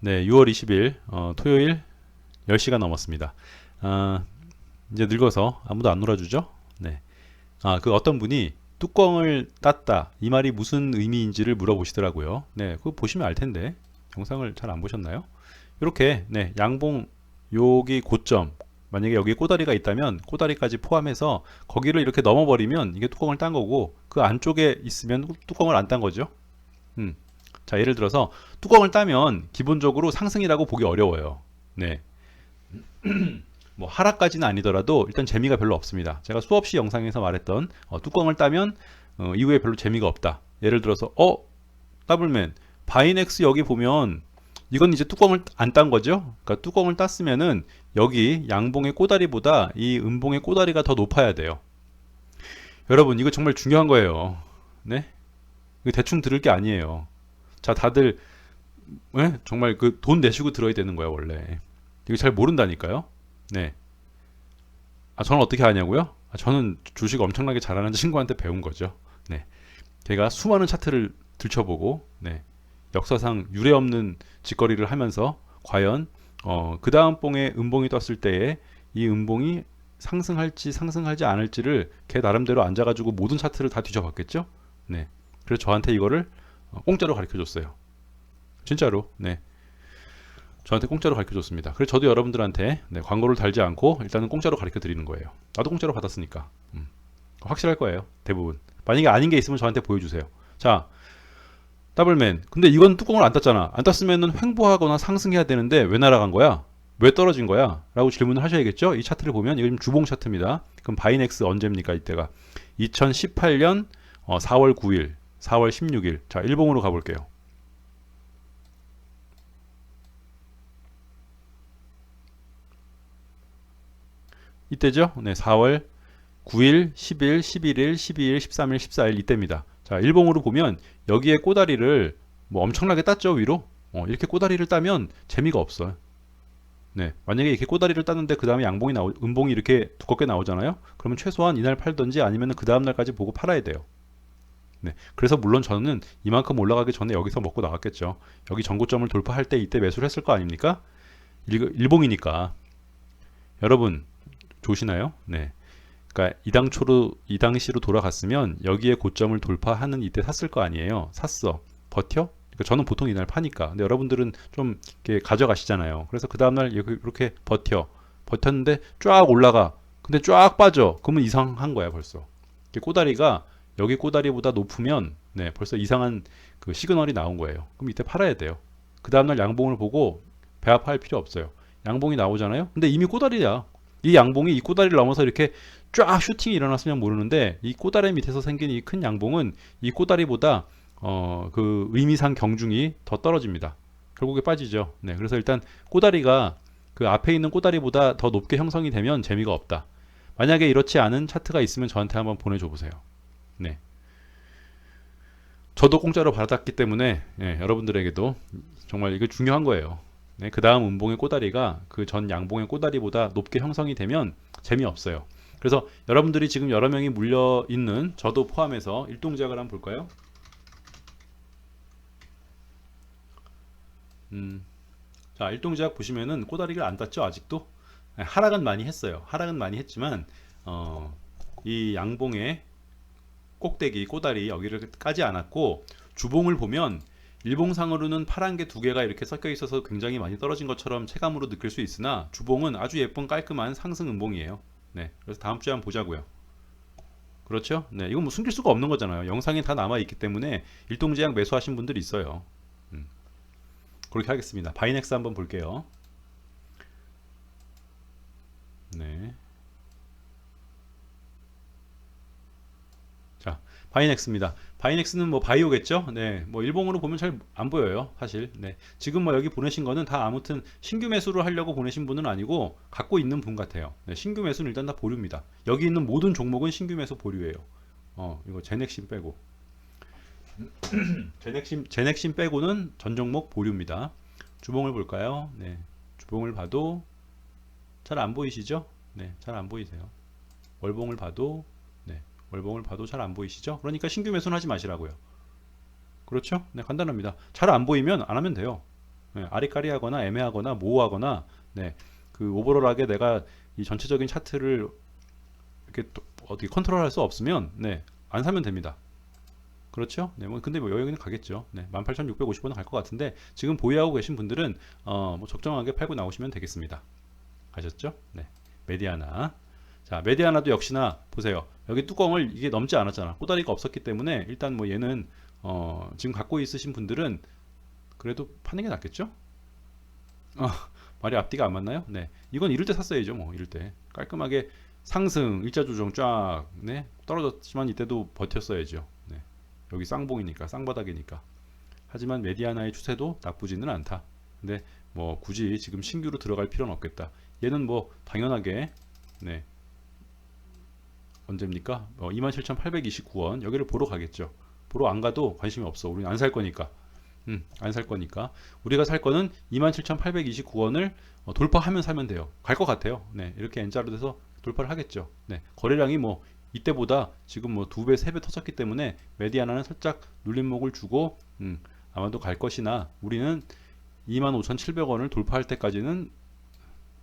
네, 6월 20일 어, 토요일 10시가 넘었습니다. 아, 이제 늙어서 아무도 안 놀아주죠? 네. 아, 그 어떤 분이 뚜껑을 땄다. 이 말이 무슨 의미인지를 물어보시더라고요. 네, 그거 보시면 알 텐데. 영상을 잘 안 보셨나요? 이렇게 네, 양봉 여기 고점 만약에 여기에 꼬다리가 있다면 꼬다리까지 포함해서 거기를 이렇게 넘어버리면 이게 뚜껑을 딴 거고 그 안쪽에 있으면 뚜껑을 안 딴 거죠. 음. 자, 예를 들어서 뚜껑을 따면 기본적으로 상승이라고 보기 어려워요. 네. 뭐 하락까지는 아니더라도 일단 재미가 별로 없습니다. 제가 수없이 영상에서 말했던 어, 뚜껑을 따면 어, 이후에 별로 재미가 없다. 예를 들어서 어 더블맨 바이넥스 여기 보면 이건 이제 뚜껑을 안 딴 거죠. 그러니까 뚜껑을 땄으면은 여기 양봉의 꼬다리보다 이 음봉의 꼬다리가 더 높아야 돼요. 여러분 이거 정말 중요한 거예요. 네? 이거 대충 들을 게 아니에요. 자 다들 네? 정말 그 돈 내시고 들어야 되는 거야 원래. 이거 잘 모른다니까요. 네. 아 저는 어떻게 하냐고요? 아, 저는 주식 엄청나게 잘하는 친구한테 배운 거죠. 네. 걔가 수많은 차트를 들춰보고 네. 역사상 유례 없는 짓거리를 하면서 과연 어, 그 다음 봉에 음봉이 떴을 때에 이 음봉이 상승할지 상승하지 않을지를 걔 나름대로 앉아가지고 모든 차트를 다 뒤져봤겠죠. 네. 그래서 저한테 이거를 어, 공짜로 가르쳐 줬어요. 진짜로. 네. 저한테 공짜로 가르쳐 줬습니다. 그래서 저도 여러분들한테 네, 광고를 달지 않고 일단은 공짜로 가르쳐 드리는 거예요. 나도 공짜로 받았으니까. 음. 확실할 거예요. 대부분. 만약에 아닌 게 있으면 저한테 보여주세요. 자, 더블맨. 근데 이건 뚜껑을 안 땄잖아. 안 땄으면은 횡보하거나 상승해야 되는데 왜 날아간 거야? 왜 떨어진 거야? 라고 질문을 하셔야겠죠? 이 차트를 보면 지금 주봉 차트입니다. 그럼 바이넥스 언제입니까? 이때가 2018년 4월 9일, 4월 16일. 자, 일봉으로 가볼게요. 이때죠? 네, 4월 9일, 10일, 11일, 12일, 13일, 14일 이때입니다. 자, 일봉으로 보면 여기에 꼬다리를 뭐 엄청나게 땄죠, 위로? 어, 이렇게 꼬다리를 따면 재미가 없어요. 네, 만약에 이렇게 꼬다리를 땄는데 그 다음에 양봉이 나오, 음봉이 이렇게 두껍게 나오잖아요. 그러면 최소한 이날 팔던지 아니면 그 다음 날까지 보고 팔아야 돼요. 네, 그래서 물론 저는 이만큼 올라가기 전에 여기서 먹고 나갔겠죠. 여기 전고점을 돌파할 때 이때 매수를 했을 거 아닙니까? 일, 일봉이니까. 여러분 조시나요? 네. 그러니까 이 당초로 이 당시로 돌아갔으면 여기에 고점을 돌파하는 이때 샀을 거 아니에요. 샀어. 버텨? 그러니까 저는 보통 이날 파니까. 근데 여러분들은 좀 이렇게 가져가시잖아요. 그래서 그 다음 날 이렇게 버텨. 버텼는데 쫙 올라가. 근데 쫙 빠져. 그러면 이상한 거야, 벌써. 꼬다리가 여기 꼬다리보다 높으면 네, 벌써 이상한 그 시그널이 나온 거예요. 그럼 이때 팔아야 돼요. 그 다음 날 양봉을 보고 배합할 필요 없어요. 양봉이 나오잖아요. 근데 이미 꼬다리야. 이 양봉이 이 꼬다리를 넘어서 이렇게 쫙 슈팅이 일어났으면 모르는데 이 꼬다리 밑에서 생긴 이 큰 양봉은 이 꼬다리보다 어 그 의미상 경중이 더 떨어집니다. 결국에 빠지죠. 네, 그래서 일단 꼬다리가 그 앞에 있는 꼬다리보다 더 높게 형성이 되면 재미가 없다. 만약에 이렇지 않은 차트가 있으면 저한테 한번 보내줘 보세요. 네. 저도 공짜로 받았기 때문에 예, 여러분들에게도 정말 이게 중요한 거예요. 네, 그 다음 음봉의 꼬다리가 그 전 양봉의 꼬다리보다 높게 형성이 되면 재미없어요. 그래서 여러분들이 지금 여러 명이 물려 있는 저도 포함해서 일동작을 한번 볼까요? 음, 자 일동작 보시면은 꼬다리를 안 땄죠 아직도 네, 하락은 많이 했어요. 하락은 많이 했지만 어, 이 양봉의 꼭대기 꼬다리 여기를 까지 않았고 주봉을 보면 일봉상으로는 파란 게 두 개가 이렇게 섞여 있어서 굉장히 많이 떨어진 것처럼 체감으로 느낄 수 있으나 주봉은 아주 예쁜 깔끔한 상승 음봉이에요. 네. 그래서 다음 주에 한번 보자고요. 그렇죠? 네. 이건 뭐 숨길 수가 없는 거잖아요. 영상에 다 남아 있기 때문에 일동제약 매수하신 분들이 있어요. 음. 그렇게 하겠습니다. 바이넥스 한번 볼게요. 네. 자, 바이넥스입니다. 바이넥스는 뭐 바이오겠죠? 네, 뭐 일봉으로 보면 잘 안 보여요, 사실. 네, 지금 뭐 여기 보내신 거는 다 아무튼 신규 매수를 하려고 보내신 분은 아니고 갖고 있는 분 같아요. 네, 신규 매수는 일단 다 보류입니다. 여기 있는 모든 종목은 신규 매수 보류예요. 어, 이거 제넥신 빼고. 제넥신 제넥신 빼고는 전 종목 보류입니다. 주봉을 볼까요? 네, 주봉을 봐도 잘 안 보이시죠? 네, 잘 안 보이세요. 월봉을 봐도 월봉을 봐도 잘 안 보이시죠? 그러니까 신규 매수는 하지 마시라고요. 그렇죠? 네, 간단합니다. 잘 안 보이면 안 하면 돼요. 네, 아리까리하거나 애매하거나 모호하거나 네, 그 오버롤하게 내가 이 전체적인 차트를 이렇게 또 어떻게 컨트롤할 수 없으면 네, 안 사면 됩니다. 그렇죠? 네, 뭐 근데 뭐 여기는 가겠죠. 네, 18,650원은 갈것 같은데 지금 보유하고 계신 분들은 어, 뭐 적정하게 팔고 나오시면 되겠습니다. 아셨죠? 네, 메디아나. 자, 메디아나도 역시나 보세요. 여기 뚜껑을 이게 넘지 않았잖아. 꼬다리가 없었기 때문에 일단 뭐 얘는 어, 지금 갖고 있으신 분들은 그래도 파는 게 낫겠죠? 어, 말이 앞뒤가 안 맞나요? 네, 이건 이럴 때 샀어야죠. 뭐 이럴 때 깔끔하게 상승 일자 조정 쫙 네, 떨어졌지만 이때도 버텼어야죠. 네. 여기 쌍봉이니까 쌍바닥이니까 하지만 메디아나의 추세도 나쁘지는 않다 근데 뭐 굳이 지금 신규로 들어갈 필요는 없겠다 얘는 뭐 당연하게 네 언제입니까? 어, 27,829원. 여기를 보러 가겠죠. 보러 안 가도 관심이 없어. 우리는 안 살 거니까. 음, 안 살 거니까. 우리가 살 거는 27,829원을 어, 돌파하면 사면 돼요. 갈 것 같아요. 네 이렇게 N자로 돼서 돌파를 하겠죠. 네 거래량이 뭐 이때보다 지금 뭐 두 배, 세 배 터졌기 때문에 메디아나는 살짝 눌림목을 주고 음, 아마도 갈 것이나 우리는 25,700원을 돌파할 때까지는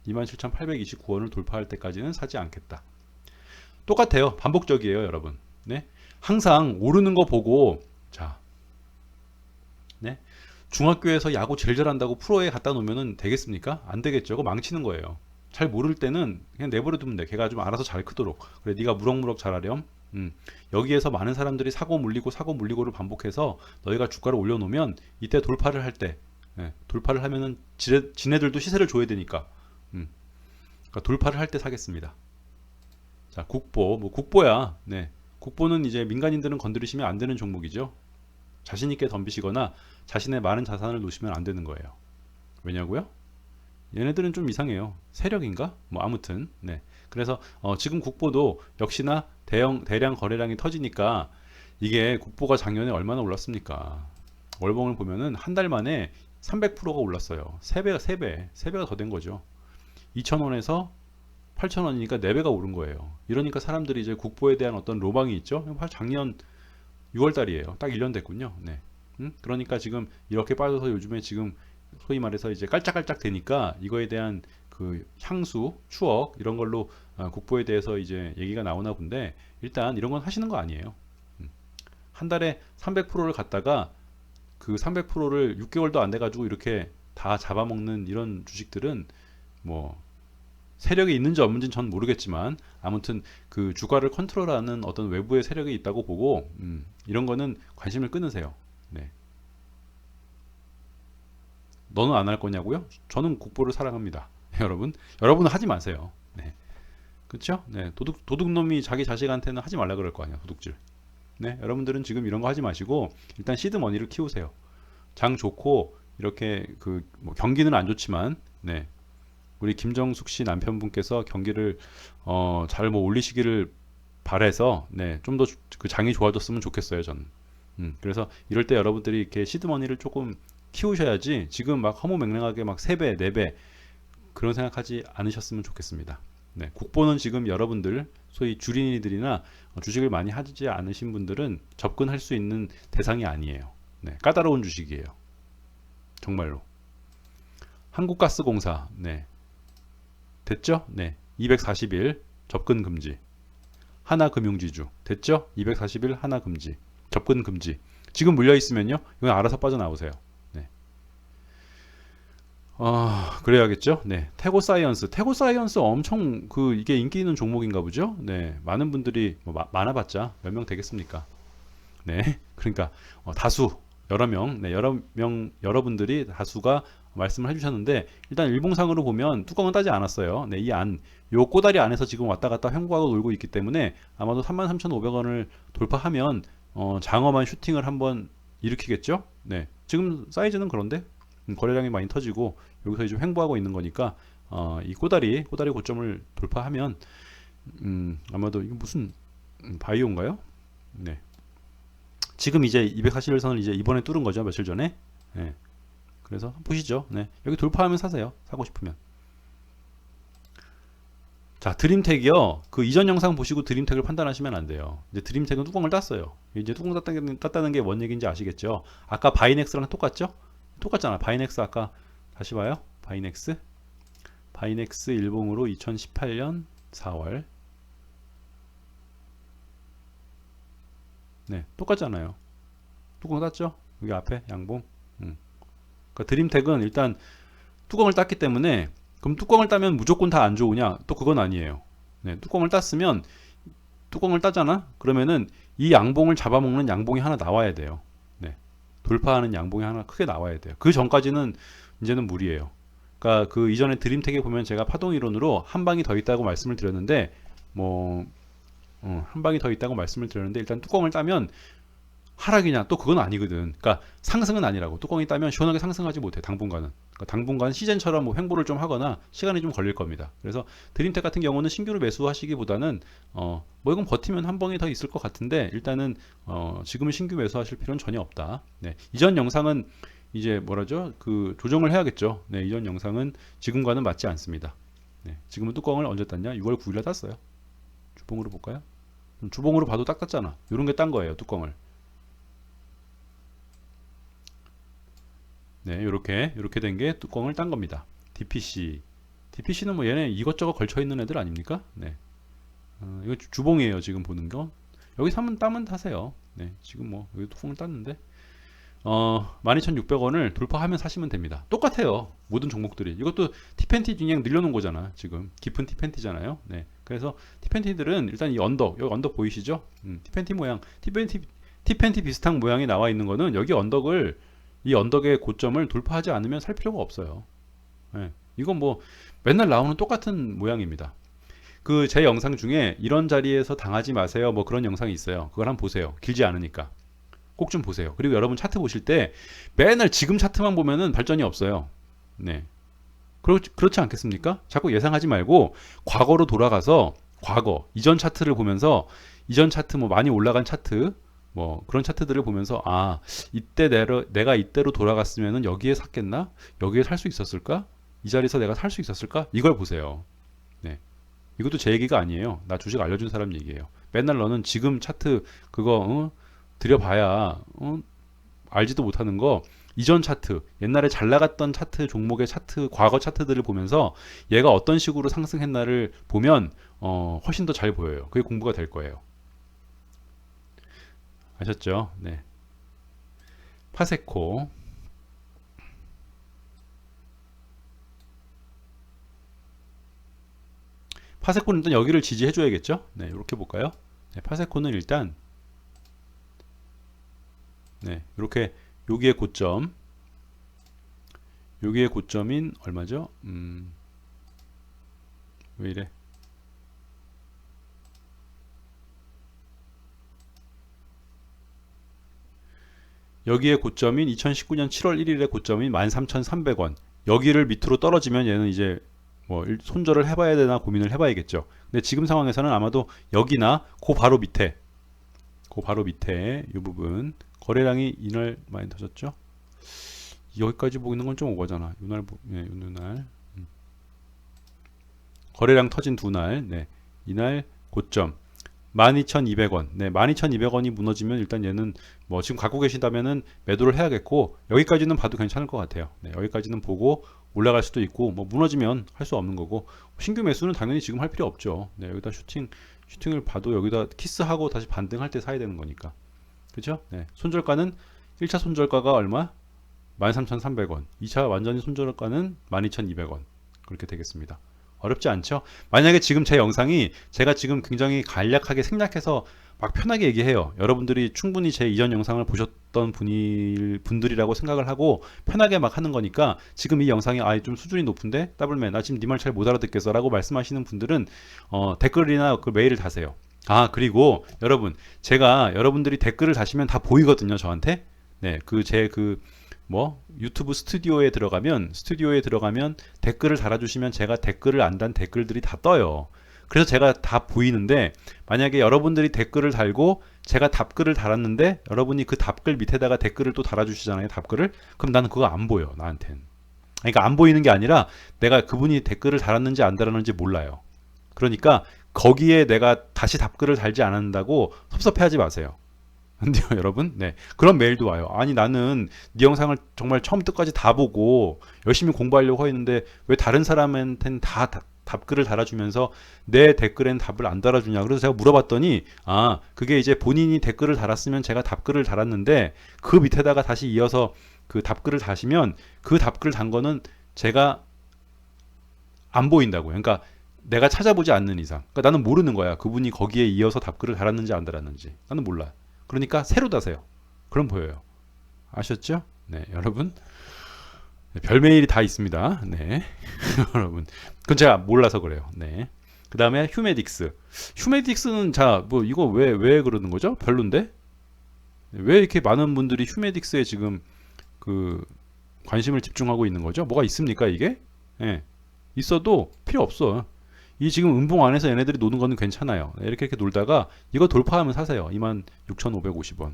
27,829원을 돌파할 때까지는 사지 않겠다. 똑같아요. 반복적이에요, 여러분. 네. 항상 오르는 거 보고 자. 네. 중학교에서 야구 제일 잘한다고 프로에 갖다 놓으면 되겠습니까? 안 되겠죠. 그거 망치는 거예요. 잘 모를 때는 그냥 내버려 두면 돼. 걔가 좀 알아서 잘 크도록. 그래, 네가 무럭무럭 자라렴. 음, 여기에서 많은 사람들이 사고 물리고 사고 물리고를 반복해서 너희가 주가를 올려놓으면 이때 돌파를 할 때, 예, 돌파를 하면은 지네, 지네들도 시세를 줘야 되니까, 음, 그러니까 돌파를 할 때 사겠습니다. 자, 국보, 뭐 국보야. 네, 국보는 이제 민간인들은 건드리시면 안 되는 종목이죠. 자신 있게 덤비시거나 자신의 많은 자산을 놓으시면 안 되는 거예요. 왜냐고요? 얘네들은 좀 이상해요. 세력인가? 뭐 아무튼 네. 그래서 어, 지금 국보도 역시나 대형 대량 거래량이 터지니까 이게 국보가 작년에 얼마나 올랐습니까? 월봉을 보면은 한 달 만에 300%가 올랐어요. 3배가 3배, 3배가 더 된 거죠. 2,000원에서 8,000원이니까 4배가 오른 거예요. 이러니까 사람들이 이제 국보에 대한 어떤 로망이 있죠. 작년 6월 달이에요. 딱 1년 됐군요. 네. 음? 그러니까 지금 이렇게 빠져서 요즘에 지금 소위 말해서 이제 깔짝깔짝 되니까 이거에 대한 그 향수, 추억 이런 걸로 어, 국보에 대해서 이제 얘기가 나오나 본데 일단 이런 건 하시는 거 아니에요. 음. 한 달에 300%를 갖다가 그 300%를 6개월도 안 돼 가지고 이렇게 다 잡아먹는 이런 주식들은 뭐 세력이 있는지 없는지는 전 모르겠지만 아무튼 그 주가를 컨트롤하는 어떤 외부의 세력이 있다고 보고 음, 이런 거는 관심을 끊으세요. 네. 너는 안 할 거냐고요? 저는 국보를 사랑합니다. 여러분, 여러분은 하지 마세요. 네. 그렇죠? 네. 도둑 도둑놈이 자기 자식한테는 하지 말라 그럴 거 아니야. 도둑질. 네. 여러분들은 지금 이런 거 하지 마시고 일단 시드 머니를 키우세요. 장 좋고 이렇게 그 뭐 경기는 안 좋지만 네. 우리 김정숙 씨 남편분께서 경기를 어, 잘 뭐 올리시기를 바래서 네. 좀 더 그 장이 좋아졌으면 좋겠어요, 저는. 음, 그래서 이럴 때 여러분들이 이렇게 시드 머니를 조금 키우셔야지 지금 막 허무맹랑하게 막 3배, 4배 그런 생각하지 않으셨으면 좋겠습니다. 네, 국보는 지금 여러분들 소위 주린이들이나 주식을 많이 하지 않으신 분들은 접근할 수 있는 대상이 아니에요. 네, 까다로운 주식이에요. 정말로. 한국가스공사, 네. 됐죠? 네. 240일 접근 금지. 하나금융지주. 됐죠? 240일 하나금지. 접근 금지. 지금 물려 있으면요. 이건 알아서 빠져나오세요. 아, 그래야겠죠. 네. 태고 사이언스. 태고 사이언스 엄청 그 이게 인기 있는 종목인가 보죠. 네. 많은 분들이 뭐 마, 많아봤자 몇 명 되겠습니까? 네. 그러니까 어, 다수 여러 명, 네, 여러 명 여러분들이 다수가 말씀을 해주셨는데 일단 일봉상으로 보면 뚜껑은 따지 않았어요. 네, 이 안, 요 꼬다리 안에서 지금 왔다 갔다 횡보하고 놀고 있기 때문에 아마도 33,500원을 돌파하면 어, 장어만 슈팅을 한번 일으키겠죠. 네, 지금 사이즈는 그런데 음, 거래량이 많이 터지고 여기서 이제 횡보하고 있는 거니까 어, 이 꼬다리 꼬다리 고점을 돌파하면 음, 아마도 이거 무슨 음, 바이오인가요? 네. 지금 이제 241선을 이제 이번에 뚫은 거죠 며칠 전에. 네. 그래서 보시죠. 네. 여기 돌파하면 사세요. 사고 싶으면. 자, 드림텍이요. 그 이전 영상 보시고 드림텍을 판단하시면 안 돼요. 이제 드림텍은 뚜껑을 땄어요. 이제 뚜껑 땄다는, 땄다는 게 뭔 얘기인지 아시겠죠? 아까 바이넥스랑 똑같죠? 똑같잖아. 바이넥스 아까 다시 봐요. 바이넥스. 바이넥스 일봉으로 2018년 4월. 네, 똑같잖아요. 뚜껑 땄죠? 여기 앞에 양봉. 음. 그러니까 드림텍은 일단 뚜껑을 땄기 때문에 그럼 뚜껑을 따면 무조건 다 안 좋으냐? 또 그건 아니에요. 네, 뚜껑을 땄으면 뚜껑을 따잖아? 그러면은 이 양봉을 잡아먹는 양봉이 하나 나와야 돼요. 네. 돌파하는 양봉이 하나 크게 나와야 돼요. 그 전까지는 이제는 무리예요. 그러니까 그 이전에 드림텍에 보면 제가 파동 이론으로 한 방이 더 있다고 말씀을 드렸는데 뭐 어, 한 방이 더 있다고 말씀을 드렸는데 일단 뚜껑을 따면 하락이냐 또 그건 아니거든. 그러니까 상승은 아니라고. 뚜껑이 따면 시원하게 상승하지 못해 당분간은. 그러니까 당분간 시즌처럼 뭐 횡보를 좀 하거나 시간이 좀 걸릴 겁니다. 그래서 드림텍 같은 경우는 신규로 매수하시기보다는 어 뭐 이건 버티면 한 방이 더 있을 것 같은데 일단은 어 지금은 신규 매수하실 필요는 전혀 없다. 네. 이전 영상은 이제 뭐라죠? 그 조정을 해야겠죠. 네, 이전 영상은 지금과는 맞지 않습니다. 네, 지금은 뚜껑을 언제 땄냐? 6월 9일에 땄어요. 주봉으로 볼까요? 음, 주봉으로 봐도 딱 땄잖아. 이런 게 딴 거예요, 뚜껑을. 네, 이렇게 이렇게 된 게 뚜껑을 딴 겁니다. DPC. DPC는 뭐 얘네 이것저것 걸쳐 있는 애들 아닙니까? 네. 어, 이거 주- 주봉이에요, 지금 보는 거. 여기 사면 따면 타세요. 네, 지금 뭐 여기 뚜껑을 땄는데 어, 12,600원을 돌파하면 사시면 됩니다. 똑같아요. 모든 종목들이. 이것도 티팬티 그냥 늘려놓은 거잖아. 지금 깊은 티팬티잖아요. 네. 그래서 티팬티들은 일단 이 언덕, 여기 언덕 보이시죠? 음, 티팬티 모양, 티팬티 티팬티 비슷한 모양이 나와 있는 거는 여기 언덕을 이 언덕의 고점을 돌파하지 않으면 살 필요가 없어요. 네. 이건 뭐 맨날 나오는 똑같은 모양입니다. 그 제 영상 중에 이런 자리에서 당하지 마세요. 뭐 그런 영상이 있어요. 그걸 한번 보세요. 길지 않으니까. 꼭 좀 보세요. 그리고 여러분 차트 보실 때 맨날 지금 차트만 보면은 발전이 없어요. 네. 그렇, 그렇지 않겠습니까? 자꾸 예상하지 말고 과거로 돌아가서 과거 이전 차트를 보면서 이전 차트 뭐 많이 올라간 차트 뭐 그런 차트들을 보면서 아 이때 내가, 내가 이때로 돌아갔으면은 여기에 샀겠나? 여기에 살 수 있었을까? 이 자리에서 내가 살 수 있었을까? 이걸 보세요. 네. 이것도 제 얘기가 아니에요. 나 주식 알려준 사람 얘기예요. 맨날 너는 지금 차트 그거 어? 들여봐야 어? 알지도 못하는 거 이전 차트 옛날에 잘 나갔던 차트 종목의 차트 과거 차트들을 보면서 얘가 어떤 식으로 상승했나를 보면 어, 훨씬 더 잘 보여요. 그게 공부가 될 거예요. 아셨죠? 네. 파세코 파세코는 일단 여기를 지지해 줘야겠죠? 네, 이렇게 볼까요? 네, 파세코는 일단 네, 이렇게 여기에 고점 여기에 고점인 얼마죠? 음, 왜 이래? 여기에 고점인 2019년 7월 1일에 고점인 13,300원 여기를 밑으로 떨어지면 얘는 이제 뭐 일- 손절을 해봐야 되나 고민을 해봐야겠죠. 근데 지금 상황에서는 아마도 여기나 그 바로 밑에 그 바로 밑에 이 부분 거래량이 이날 많이 터졌죠. 여기까지 보이는 건 좀 오버잖아. 이날 보- 네, 이날 음. 거래량 터진 두 날, 네, 이날 고점 12,200원. 네, 12,200원이 무너지면 일단 얘는 뭐 지금 갖고 계신다면은 매도를 해야겠고 여기까지는 봐도 괜찮을 것 같아요. 네, 여기까지는 보고 올라갈 수도 있고 뭐 무너지면 할 수 없는 거고 신규 매수는 당연히 지금 할 필요 없죠. 네, 여기다 슈팅 슈팅을 봐도 여기다 키스하고 다시 반등할 때 사야 되는 거니까. 그죠? 네. 손절가는 1차 손절가가 얼마? 13,300원. 2차 완전히 손절가는 12,200원. 그렇게 되겠습니다. 어렵지 않죠? 만약에 지금 제 영상이 제가 지금 굉장히 간략하게 생략해서 막 편하게 얘기해요. 여러분들이 충분히 제 이전 영상을 보셨던 분이, 분들이라고 생각을 하고 편하게 막 하는 거니까 지금 이 영상이 아예 좀 수준이 높은데 더블맨 나 지금 네 말 잘 못 알아듣겠어 라고 말씀하시는 분들은 어, 댓글이나 그 메일을 다세요. 아 그리고 여러분 제가 여러분들이 댓글을 다시면 다 보이거든요 저한테 네그 제그 뭐 유튜브 스튜디오에 들어가면 스튜디오에 들어가면 댓글을 달아주시면 제가 댓글을 안 단 댓글들이 다 떠요. 그래서 제가 다 보이는데 만약에 여러분들이 댓글을 달고 제가 답글을 달았는데 여러분이 그 답글 밑에다가 댓글을 또 달아주시잖아요 답글을. 그럼 나는 그거 안 보여 나한텐. 그러니까 안 보이는 게 아니라 내가 그분이 댓글을 달았는지 안 달았는지 몰라요. 그러니까 거기에 내가 다시 답글을 달지 않는다고 섭섭해하지 마세요. 근데요, 여러분, 네 그런 메일도 와요. 아니 나는 네 영상을 정말 처음부터까지 다 보고 열심히 공부하려고 했는데 왜 다른 사람한테는 다, 다 답글을 달아주면서 내 댓글엔 답을 안 달아주냐. 그래서 제가 물어봤더니 아 그게 이제 본인이 댓글을 달았으면 제가 답글을 달았는데 그 밑에다가 다시 이어서 그 답글을 다시면 그 답글 단 거는 제가 안 보인다고요. 그러니까 내가 찾아보지 않는 이상. 그러니까 나는 모르는 거야. 그분이 거기에 이어서 답글을 달았는지 안 달았는지. 나는 몰라. 그러니까 새로 다세요. 그럼 보여요. 아셨죠? 네, 여러분. 네, 별 메일이 다 있습니다. 네, 여러분. 그건 제가 몰라서 그래요. 네. 그 다음에 휴메딕스. 휴메딕스는 자, 뭐 이거 왜 왜 그러는 거죠? 별론데? 왜 이렇게 많은 분들이 휴메딕스에 지금 그 관심을 집중하고 있는 거죠? 뭐가 있습니까 이게? 예. 있어도 필요 없어. 이 지금 음봉 안에서 얘네들이 노는 거는 괜찮아요. 네, 이렇게 이렇게 놀다가 이거 돌파하면 사세요. 26,550원.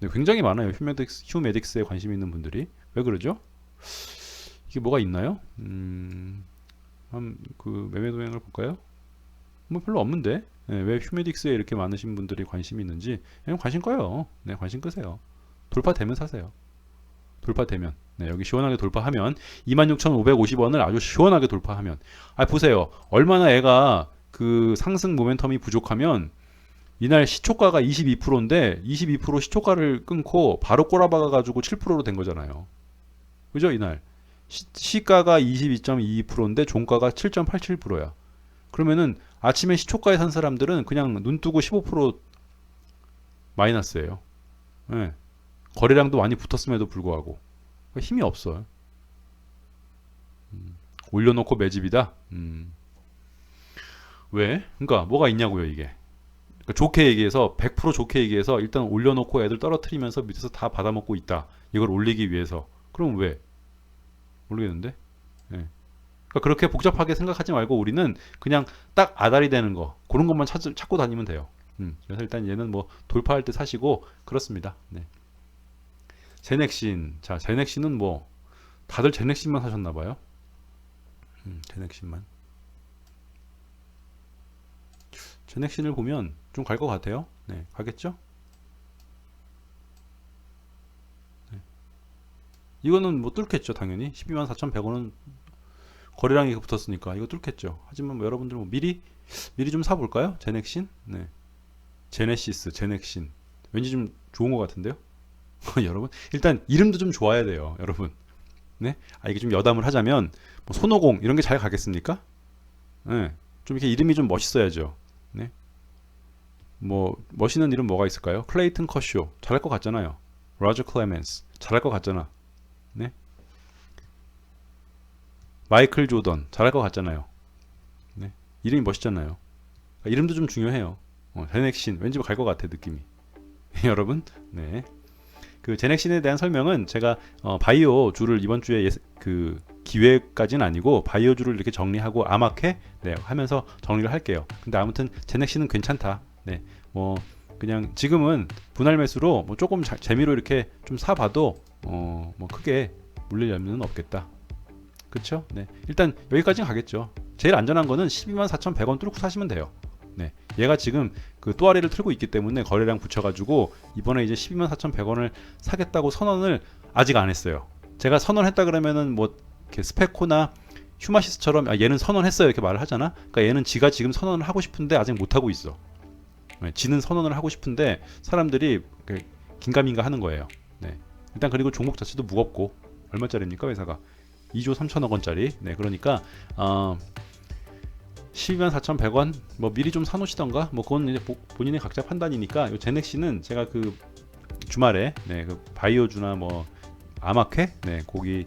네, 굉장히 많아요. 휴메딕스, 휴메딕스에 관심 있는 분들이. 왜 그러죠? 이게 뭐가 있나요? 음, 한 그 매매 동향을 볼까요? 뭐 별로 없는데 네, 왜 휴메딕스에 이렇게 많으신 분들이 관심이 있는지 그냥 관심 꺼요. 네, 관심 끄세요. 돌파되면 사세요. 돌파되면 네, 여기 시원하게 돌파하면 26,550원을 아주 시원하게 돌파하면 아 보세요. 얼마나 애가 그 상승 모멘텀이 부족하면 이날 시초가가 22%인데 22% 시초가를 끊고 바로 꼬라박아 가지고 7%로 된 거잖아요. 그죠 이날? 시, 시가가 22.22%인데 종가가 7.87%야. 그러면은 아침에 시초가에 산 사람들은 그냥 눈 뜨고 15% 마이너스예요. 네. 거래량도 많이 붙었음에도 불구하고 힘이 없어요. 음, 올려놓고 매집이다. 음. 왜? 그러니까 뭐가 있냐고요 이게. 그러니까 좋게 얘기해서 100% 좋게 얘기해서 일단 올려놓고 애들 떨어뜨리면서 밑에서 다 받아먹고 있다. 이걸 올리기 위해서. 그럼 왜? 모르겠는데. 네. 그러니까 그렇게 복잡하게 생각하지 말고 우리는 그냥 딱 아다리 되는 거 그런 것만 찾, 찾고 다니면 돼요. 음, 그래서 일단 얘는 뭐 돌파할 때 사시고 그렇습니다. 네. 제넥신. 자, 제넥신은 뭐 다들 제넥신만 하셨나 봐요. 음, 제넥신만. 제넥신을 보면 좀 갈 것 같아요. 네, 가겠죠? 네. 이거는 뭐 뚫겠죠, 당연히. 12만 4,100원은 거래량이 붙었으니까 이거 뚫겠죠. 하지만 뭐 여러분들 뭐 미리 미리 좀 사볼까요? 제넥신? 네. 제네시스, 제넥신. 왠지 좀 좋은 것 같은데요? 여러분 일단 이름도 좀 좋아야 돼요 여러분 네? 아 이게 좀 여담을 하자면 뭐 손오공 이런 게 잘 가겠습니까? 네. 좀 이렇게 이름이 좀 멋있어야죠 네? 뭐 멋있는 이름 뭐가 있을까요? 클레이튼 커쇼 잘할 것 같잖아요 로저 클레멘스 잘할 것 같잖아 네? 마이클 조던 잘할 것 같잖아요 네? 이름이 멋있잖아요 그러니까 이름도 좀 중요해요 어, 데넥신 왠지 갈 것 같아 느낌이 여러분 네. 그 제넥신에 대한 설명은 제가 어, 바이오 주를 이번 주에 예, 그 기획까지는 아니고 바이오 주를 이렇게 정리하고 아마케 네, 하면서 정리를 할게요. 근데 아무튼 제넥신은 괜찮다. 네, 뭐 그냥 지금은 분할 매수로 뭐 조금 자, 재미로 이렇게 좀 사봐도 어, 뭐 크게 물릴 염려는 없겠다. 그렇죠? 네, 일단 여기까지는 가겠죠. 제일 안전한 거는 12만 4,100원 뚫고 사시면 돼요. 네. 얘가 지금 그 또아리를 틀고 있기 때문에 거래량 붙여가지고 이번에 이제 12만 4,100원을 사겠다고 선언을 아직 안 했어요. 제가 선언했다 그러면은 뭐 이렇게 스페코나 휴마시스처럼 아, 얘는 선언했어요 이렇게 말을 하잖아. 그러니까 얘는 지가 지금 선언을 하고 싶은데 아직 못 하고 있어. 네, 지는 선언을 하고 싶은데 사람들이 긴가민가 하는 거예요. 네. 일단 그리고 종목 자체도 무겁고 얼마짜리입니까 회사가 2조 3천억 원짜리. 네, 그러니까 어, 12만 4,100원 뭐 미리 좀 사놓으시던가 뭐 그건 이제 본인의 각자 판단이니까 요 제넥시는 제가 그 주말에 네, 그 바이오주나 뭐 아마케 네, 거기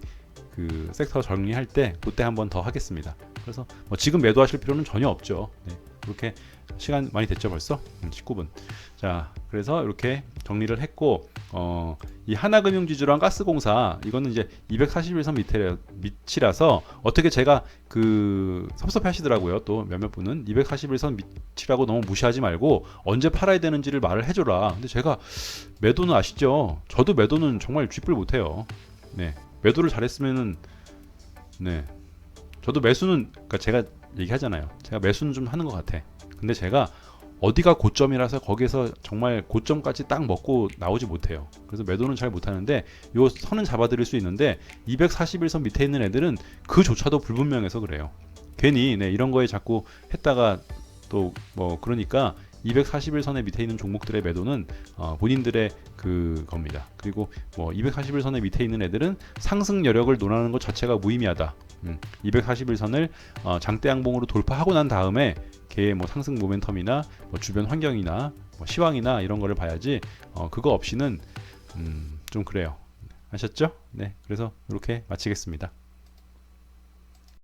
그 섹터 정리할 때 그때 한번 더 하겠습니다. 그래서 뭐 지금 매도하실 필요는 전혀 없죠. 네, 그렇게 시간 많이 됐죠 벌써? 19분. 음, 자 그래서 이렇게 정리를 했고 어, 이 하나금융지주랑 가스공사 이거는 이제 241선 밑에 밑이라서 어떻게 제가 그 섭섭해 하시더라고요 또 몇몇 분은. 241선 밑이라고 너무 무시하지 말고 언제 팔아야 되는지를 말을 해줘라. 근데 제가 매도는 아시죠? 저도 매도는 정말 쥐뿔 못해요. 네. 매도를 잘했으면은 네. 저도 매수는 그러니까 제가 얘기하잖아요 제가 매수는 좀 하는 것 같아 근데 제가 어디가 고점이라서 거기에서 정말 고점까지 딱 먹고 나오지 못해요. 그래서 매도는 잘 못하는데 요 선은 잡아드릴 수 있는데 241선 밑에 있는 애들은 그조차도 불분명해서 그래요. 괜히 네, 이런 거에 자꾸 했다가 또 뭐 그러니까 241선의 밑에 있는 종목들의 매도는 어, 본인들의 그 겁니다. 그리고 뭐 241선의 밑에 있는 애들은 상승 여력을 논하는 것 자체가 무의미하다. 음, 241선을 어, 장대 양봉으로 돌파하고 난 다음에 걔의 뭐 상승 모멘텀이나 뭐 주변 환경이나 뭐 시황이나 이런 거를 봐야지 어, 그거 없이는 음, 좀 그래요. 아셨죠? 네, 그래서 이렇게 마치겠습니다.